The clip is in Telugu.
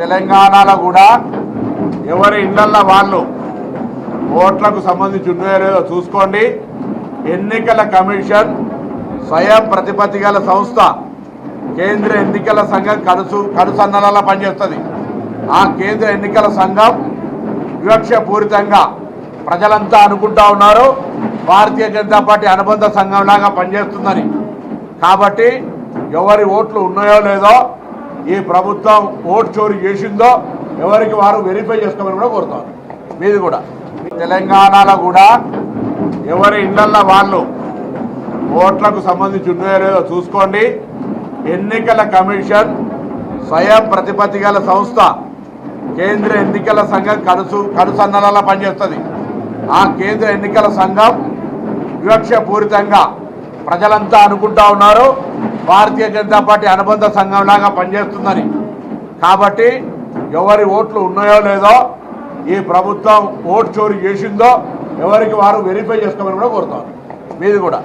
తెలంగాణలో కూడా ఎవరి ఇళ్ళల్లో వాళ్ళు ఓట్లకు సంబంధించి ఉన్నాయో లేదో చూసుకోండి. ఎన్నికల కమిషన్ స్వయం ప్రతిపత్తి గల సంస్థ కేంద్ర ఎన్నికల సంఘం కడుసు కడుసన్నలలో పనిచేస్తుంది. ఆ కేంద్ర ఎన్నికల సంఘం వివక్షపూరితంగా ప్రజలంతా అనుకుంటా ఉన్నారు. భారతీయ జనతా పార్టీ అనుబంధ సంఘంలాగా పనిచేస్తుందని. కాబట్టి ఎవరి ఓట్లు ఉన్నాయో లేదో ఈ ప్రభుత్వం ఓట్ చోరీ చేసిందో ఎవరికి వారు వెరిఫై చేసుకోమని కూడా కోరుతారు. మీది కూడా. తెలంగాణలో కూడా ఎవరి ఇళ్ళల్లో వాళ్ళు ఓట్లకు సంబంధించి ఉన్నాయో లేదో చూసుకోండి. ఎన్నికల కమిషన్ స్వయం ప్రతిపత్తి గల సంస్థ కేంద్ర ఎన్నికల సంఘం కడుసు కడుసన్నలలో పనిచేస్తుంది. ఆ కేంద్ర ఎన్నికల సంఘం వివక్షపూరితంగా ప్రజలంతా అనుకుంటా ఉన్నారు. భారతీయ జనతా పార్టీ అనుబంధ సంఘంలాగా పనిచేస్తుందని. కాబట్టి ఎవరి ఓట్లు ఉన్నాయో లేదో ఈ ప్రభుత్వం ఓటు చోరీ చేసిందో ఎవరికి వారు వెరిఫై చేసుకోమని కూడా కోరుతారు. మీది కూడా.